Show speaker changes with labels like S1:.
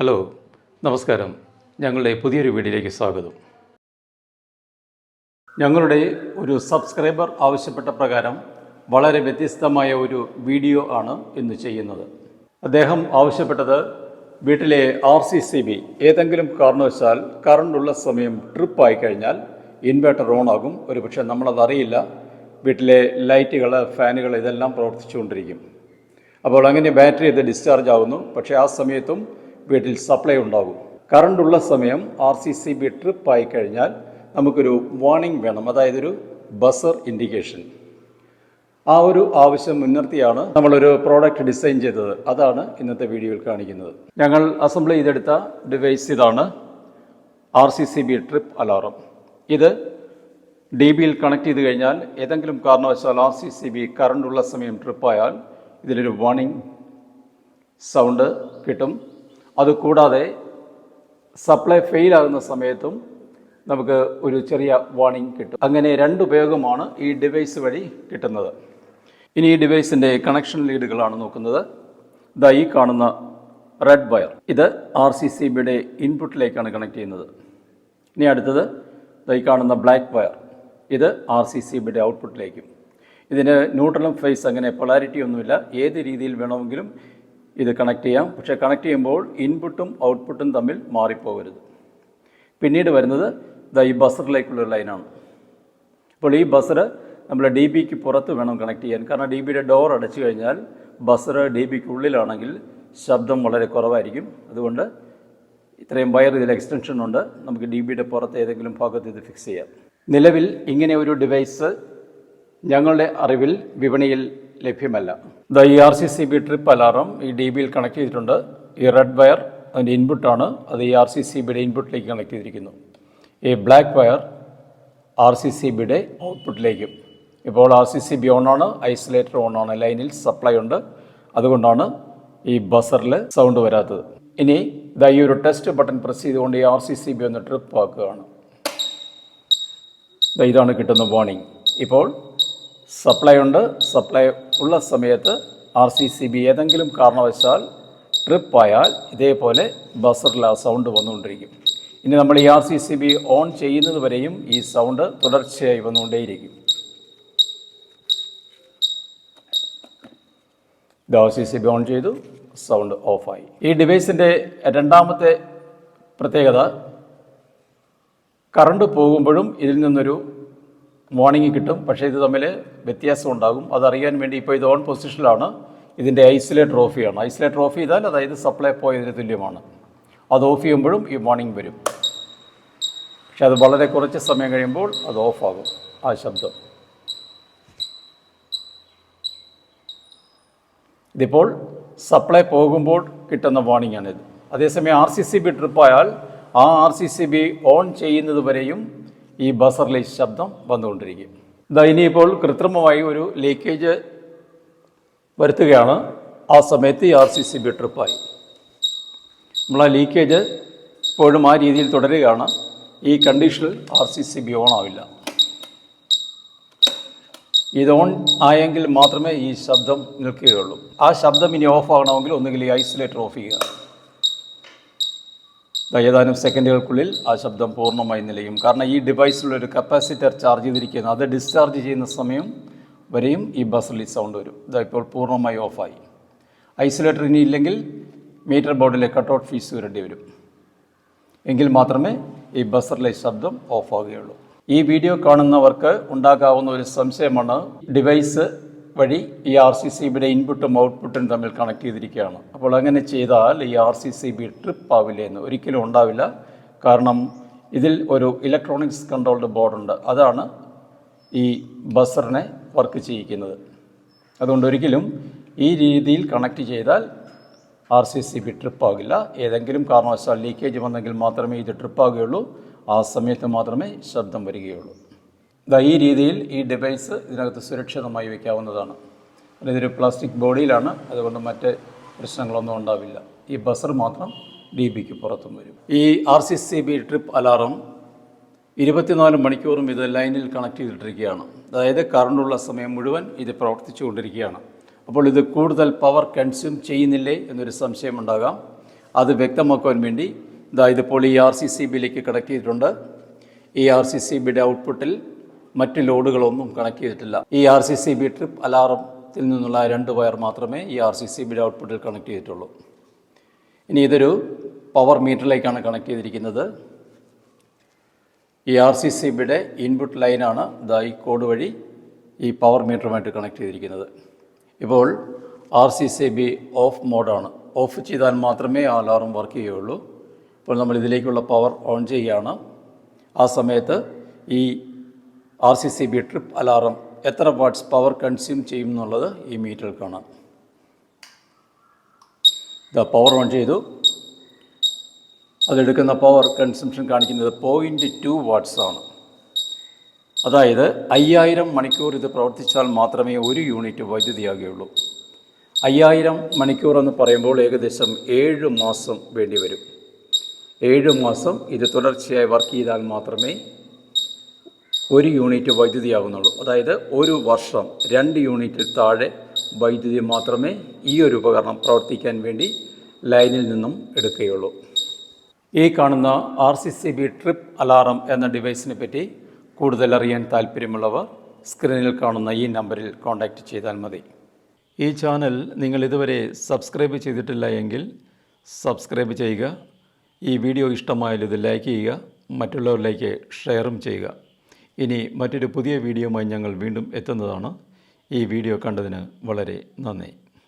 S1: Hello നമസ്കാരം. ഞങ്ങളുടെ പുതിയൊരു വീഡിയോയിലേക്ക് സ്വാഗതം. ഞങ്ങളുടെ ഒരു സബ്സ്ക്രൈബർ ആവശ്യപ്പെട്ട പ്രകാരം വളരെ വ്യത്യസ്തമായ ഒരു വീഡിയോ ആണ് ഇന്ന് ചെയ്യുന്നത്. അദ്ദേഹം ആവശ്യപ്പെട്ടത് വീട്ടിലെ ആർ സി സി ബി ഏതെങ്കിലും കാരണവശാൽ കറണ്ടുള്ള സമയം ട്രിപ്പ് ആയി കഴിഞ്ഞാൽ ഇൻവെർട്ടർ ഓൺ ആകും ഒരു പക്ഷേ നമ്മളതറിയില്ല വീട്ടിലെ ലൈറ്റുകൾ ഫാനുകൾ ഇതെല്ലാം പ്രവർത്തിച്ചുകൊണ്ടിരിക്കും. അപ്പോൾ അങ്ങനെ ബാറ്ററി ഇത് ഡിസ്ചാർജ് ആവുന്നു. പക്ഷേ ആ സമയത്തും വീട്ടിൽ സപ്ലൈ ഉണ്ടാകും. കറണ്ട് ഉള്ള സമയം R C C B trip ആയി കഴിഞ്ഞാൽ നമുക്കൊരു വാർണിംഗ് വേണം. അതായത് ഒരു ബസർ ഇൻഡിക്കേഷൻ ആ ഒരു ആവശ്യം മുൻനിർത്തിയാണ് നമ്മളൊരു പ്രോഡക്റ്റ് ഡിസൈൻ ചെയ്തത്. അതാണ് ഇന്നത്തെ വീഡിയോയിൽ കാണിക്കുന്നത്. ഞങ്ങൾ അസംബിൾ ചെയ്തെടുത്ത ഡിവൈസ് ഇതാണ് R C C B trip alarm ഇത് ഡി ബിയിൽ കണക്ട് ചെയ്ത് കഴിഞ്ഞാൽ ഏതെങ്കിലും കാരണവശാൽ ആർ സി സി ബി കറണ്ടുള്ള സമയം ട്രിപ്പായാൽ ഇതിലൊരു വാണിംഗ് സൗണ്ട് കിട്ടും. അതുകൂടാതെ സപ്ലൈ ഫെയിൽ ആകുന്ന സമയത്തും നമുക്ക് ഒരു ചെറിയ വാണിംഗ് കിട്ടും. അങ്ങനെ രണ്ട് ഉപയോഗമാണ് ഈ ഡിവൈസ് വഴി കിട്ടുന്നത്. ഇനി ഈ ഡിവൈസിന്റെ കണക്ഷൻ ലീഡുകളാണ് നോക്കുന്നത്. ഇതാ ഈ കാണുന്ന റെഡ് വയർ ഇത് ആർ സി സി ബിയുടെ ഇൻപുട്ടിലേക്കാണ് കണക്ട് ചെയ്യുന്നത്. ഇനി അടുത്തത് ദാ ഈ കാണുന്ന ബ്ലാക്ക് വയർ ഇത് ആർ സി സി ബിയുടെ ഔട്ട്പുട്ടിലേക്കും ഇതിന് ന്യൂട്രലും ഫേസ് അങ്ങനെ പൊളാരിറ്റി ഒന്നുമില്ല. ഏത് രീതിയിൽ വേണമെങ്കിലും ഇത് കണക്ട് ചെയ്യാം. പക്ഷേ കണക്ട് ചെയ്യുമ്പോൾ ഇൻപുട്ടും ഔട്ട്പുട്ടും തമ്മിൽ മാറിപ്പോകരുത്. പിന്നീട് വരുന്നത് ദാ ഈ ബസറിലേക്കുള്ള ലൈനാണ് അപ്പോൾ ഈ ബസർ നമ്മൾ ഡി ബിക്ക് പുറത്ത് വേണം കണക്ട് ചെയ്യാൻ. കാരണം ഡി ബിയുടെ ഡോർ അടച്ചു കഴിഞ്ഞാൽ ബസർ ഡി ബിക്ക് ഉള്ളിലാണെങ്കിൽ ശബ്ദം വളരെ കുറവായിരിക്കും. അതുകൊണ്ട് ഇത്രയും വയർ ഇതിൽ എക്സ്റ്റൻഷൻ ഉണ്ട്. നമുക്ക് ഡി ബിയുടെ പുറത്ത് ഏതെങ്കിലും ഭാഗത്ത് ഇത് ഫിക്സ് ചെയ്യാം. നിലവിൽ ഇങ്ങനെ ഒരു ഡിവൈസ് ഞങ്ങളുടെ അറിവിൽ വിപണിയിൽ ലഭ്യമല്ല. The E R C C B trip alarm ഈ ഡി ബിയിൽ കണക്ട് ചെയ്തിട്ടുണ്ട്. ഈ റെഡ് വയർ അതിന്റെ ഇൻപുട്ടാണ്. അത് ഈ ആർ സി സി ബിയുടെ ഇൻപുട്ടിലേക്ക് കണക്ട് ചെയ്തിരിക്കുന്നു. ഈ black wire R C C ബിയുടെ ഔട്ട്പുട്ടിലേക്കും. ഇപ്പോൾ ആർ സി സി ബി ഓണാണ് ഐസൊലേറ്റർ ഓണാണ് ലൈനിൽ സപ്ലൈ ഉണ്ട്. അതുകൊണ്ടാണ് ഈ ബസറിൽ സൗണ്ട് വരാത്തത്. ഇനി ദാ ഈ ഒരു ടെസ്റ്റ് ബട്ടൺ പ്രസ് ചെയ്തുകൊണ്ട് ഈ ആർ സി സി ബി ഒന്ന് ട്രിപ്പ് ആക്കുകയാണ്. ഇതാണ് കിട്ടുന്ന വാണിംഗ്. ഇപ്പോൾ സപ്ലൈ ഉണ്ട് സപ്ലൈ ഉള്ള സമയത്ത് ആർ സി സി ബി ഏതെങ്കിലും കാരണവശാൽ ട്രിപ്പ് ആയാൽ ഇതേപോലെ ബസറിൽ ആ സൗണ്ട് വന്നുകൊണ്ടിരിക്കും. ഇനി നമ്മൾ ഈ R C C B on ചെയ്യുന്നത് വരെയും ഈ സൗണ്ട് തുടർച്ചയായി വന്നുകൊണ്ടേയിരിക്കും. ഇത് R C C B on ചെയ്തു സൗണ്ട് ഓഫായി. ഈ ഡിവൈസിന്റെ രണ്ടാമത്തെ പ്രത്യേകത കറണ്ട് പോകുമ്പോഴും ഇതിൽ നിന്നൊരു വാർണിംഗ് കിട്ടും. പക്ഷേ ഇത് തമ്മിൽ വ്യത്യാസം ഉണ്ടാകും. അതറിയാൻ വേണ്ടി ഇപ്പോൾ ഇത് ഓൺ പൊസിഷനിലാണ് ഇതിന്റെ ഐസൊലേറ്റർ ട്രോഫിയാണ് ചെയ്യണം ട്രോഫി ചെയ്താൽ അതായത് സപ്ലൈ പോയതിന് തുല്യമാണ്. അത് ഓഫ് ചെയ്യുമ്പോഴും ഈ മോർണിംഗ് വരും. പക്ഷെ അത് വളരെ കുറച്ച് സമയം കഴിയുമ്പോൾ അത് ഓഫാകും ആ ശബ്ദം. ഇതിപ്പോൾ സപ്ലൈ പോകുമ്പോൾ കിട്ടുന്ന വാണിംഗ് ആണിത്. അതേസമയം ആർ സി സി ബി ട്രിപ്പായാൽ ആ R C C B on ചെയ്യുന്നത് വരെയും ഈ ബസറിലെ ശബ്ദം വന്നുകൊണ്ടിരിക്കും. ഇതാ ഇനിയിപ്പോൾ കൃത്രിമമായി ഒരു ലീക്കേജ് വരുത്തുകയാണ്. ആ സമയത്ത് ഈ ആർ സി സി ബി ട്രിപ്പായി നമ്മൾ ആ ലീക്കേജ് ഇപ്പോഴും ആ രീതിയിൽ തുടരുകയാണ്. ഈ കണ്ടീഷനിൽ R C C B on ആവില്ല. ഇത് ഓൺ ആയെങ്കിൽ മാത്രമേ ഈ ശബ്ദം നിൽക്കുകയുള്ളൂ. ആ ശബ്ദം ഇനി ഓഫ് ആകണമെങ്കിൽ ഒന്നുകിൽ ഈ ഐസൊലേറ്റർ ഓഫ് ചെയ്യുക. ഏതാനും സെക്കൻഡുകൾക്കുള്ളിൽ ആ ശബ്ദം പൂർണമായി നിലയും. കാരണം ഈ ഡിവൈസിലൊരു കപ്പാസിറ്റർ ചാർജ് ചെയ്തിരിക്കുന്നത് അത് ഡിസ്ചാർജ് ചെയ്യുന്ന സമയം വരെയും ഈ ബസ്സിൽ ഈ സൗണ്ട് വരും. ഇതാ ഇപ്പോൾ പൂർണമായി ഓഫായി ഐസൊലേറ്റർ ഇനി ഇല്ലെങ്കിൽ മീറ്റർ ബോർഡിലെ കട്ട് ഔട്ട് ഫീസ് വരേണ്ടി വരും. എങ്കിൽ മാത്രമേ ഈ ബസറിലെ ശബ്ദം ഓഫാകുകയുള്ളൂ ഈ വീഡിയോ കാണുന്നവർക്ക് ഉണ്ടാകാവുന്ന ഒരു സംശയമാണ് ഡിവൈസ് വഴി ഈ ആർ സി സി ബിയുടെ ഇൻപുട്ടും ഔട്ട്പുട്ടും തമ്മിൽ കണക്ട് ചെയ്തിരിക്കുകയാണ്. അപ്പോൾ അങ്ങനെ ചെയ്താൽ ഈ R C C B trip ആവില്ല എന്ന് ഒരിക്കലും ഉണ്ടാവില്ല. കാരണം ഇതിൽ ഒരു ഇലക്ട്രോണിക്സ് കൺട്രോൾഡ് ബോർഡുണ്ട് അതാണ് ഈ ബസറിനെ വർക്ക് ചെയ്യിക്കുന്നത്. അതുകൊണ്ട് ഒരിക്കലും ഈ രീതിയിൽ കണക്ട് ചെയ്താൽ ആർ സി സി ബി ട്രിപ്പാകില്ല ഏതെങ്കിലും കാരണവശാൽ ലീക്കേജ് വന്നെങ്കിൽ മാത്രമേ ഇത് ട്രിപ്പാകുകയുള്ളൂ ആ സമയത്ത് മാത്രമേ ശബ്ദം വരികയുള്ളൂ. ഈ രീതിയിൽ ഈ ഡിവൈസ് ഇതിനകത്ത് സുരക്ഷിതമായി വയ്ക്കാവുന്നതാണ് ഇതൊരു പ്ലാസ്റ്റിക് ബോഡിയിലാണ് അതുകൊണ്ട് മറ്റ് പ്രശ്നങ്ങളൊന്നും ഉണ്ടാവില്ല. ഈ ബസർ മാത്രം ഡി ബിക്ക് പുറത്തും വരും. ഈ R C C B trip alarm ഇരുപത്തിനാല് മണിക്കൂറും ഇത് ലൈനിൽ കണക്ട് ചെയ്തിട്ടിരിക്കുകയാണ്. അതായത് കറണ്ടുള്ള സമയം മുഴുവൻ ഇത് പ്രവർത്തിച്ചു കൊണ്ടിരിക്കുകയാണ് അപ്പോൾ ഇത് കൂടുതൽ പവർ കൺസ്യൂം ചെയ്യുന്നില്ലേ എന്നൊരു സംശയമുണ്ടാകാം അത് വ്യക്തമാക്കുവാൻ വേണ്ടി ഇതാ ഇതിപ്പോൾ ഈ ആർ സി സി ബിയിലേക്ക് കണക്ട് ചെയ്തിട്ടുണ്ട്. ഈ ആർ സി സി ബിയുടെ ഔട്ട്പുട്ടിൽ മറ്റ് ലോഡുകളൊന്നും കണക്ട് ചെയ്തിട്ടില്ല. ഈ R C C B trip അലാറത്തിൽ നിന്നുള്ള രണ്ട് വയർ മാത്രമേ ഈ ആർ സി സി ബിയുടെ ഔട്ട്പുട്ടിൽ കണക്ട് ചെയ്തിട്ടുള്ളൂ. ഇനി ഇതൊരു പവർ മീറ്ററിലേക്കാണ് കണക്ട് ചെയ്തിരിക്കുന്നത്. ഈ ആർ സി സി ബിയുടെ ഇൻപുട്ട് ലൈനാണ് ഇതാ ഈ കോഡ് വഴി ഈ പവർ മീറ്ററുമായിട്ട് കണക്ട് ചെയ്തിരിക്കുന്നത്. ഇപ്പോൾ R C C B off മോഡാണ് off ചെയ്താൽ മാത്രമേ ആ അലാറം വർക്ക് ചെയ്യുകയുള്ളൂ. ഇപ്പോൾ നമ്മൾ ഇതിലേക്കുള്ള പവർ ഓൺ ചെയ്യുകയാണ്. ആ സമയത്ത് ഈ R C C B trip alarm എത്ര വാട്ട്സ് പവർ കൺസ്യൂം ചെയ്യും എന്നുള്ളത് ഈ മീറ്ററിൽ കാണാം. ഇത് പവർ ഓൺ ചെയ്തു. അതെടുക്കുന്ന പവർ കൺസംഷൻ കാണിക്കുന്നത് പോയിന്റ് ടു വാട്ട്സ് ആണ്. അതായത് അയ്യായിരം മണിക്കൂർ ഇത് പ്രവർത്തിച്ചാൽ മാത്രമേ ഒരു യൂണിറ്റ് വൈദ്യുതിയാകുകയുള്ളൂ. അയ്യായിരം മണിക്കൂർ എന്ന് പറയുമ്പോൾ ഏകദേശം ഏഴ് മാസം വേണ്ടി വരും. ഏഴ് മാസം ഇത് തുടർച്ചയായി വർക്ക് ചെയ്താൽ മാത്രമേ ഒരു യൂണിറ്റ് വൈദ്യുതിയാകുന്നുള്ളൂ. അതായത് ഒരു വർഷം രണ്ട് യൂണിറ്റിൽ താഴെ വൈദ്യുതി മാത്രമേ ഈ ഒരു ഉപകരണം പ്രവർത്തിക്കാൻ വേണ്ടി ലൈനിൽ നിന്നും എടുക്കുകയുള്ളൂ. ഈ കാണുന്ന R C C B trip alarm എന്ന ഡിവൈസിനെ പറ്റി കൂടുതൽ അറിയാൻ താല്പര്യമുള്ളവർ സ്ക്രീനിൽ കാണുന്ന ഈ നമ്പറിൽ കോൺടാക്റ്റ് ചെയ്താൽ മതി. ഈ ചാനൽ നിങ്ങൾ ഇതുവരെ സബ്സ്ക്രൈബ് ചെയ്തിട്ടില്ല എങ്കിൽ സബ്സ്ക്രൈബ് ചെയ്യുക. ഈ വീഡിയോ ഇഷ്ടമായാൽ ഇത് ലൈക്ക് ചെയ്യുക. മറ്റുള്ളവരിലേക്ക് ഷെയറും ചെയ്യുക. ഇനി മറ്റൊരു പുതിയ വീഡിയോയുമായി ഞങ്ങൾ വീണ്ടും എത്തുന്നതാണ്. ഈ വീഡിയോ കണ്ടതിന് വളരെ നന്ദി.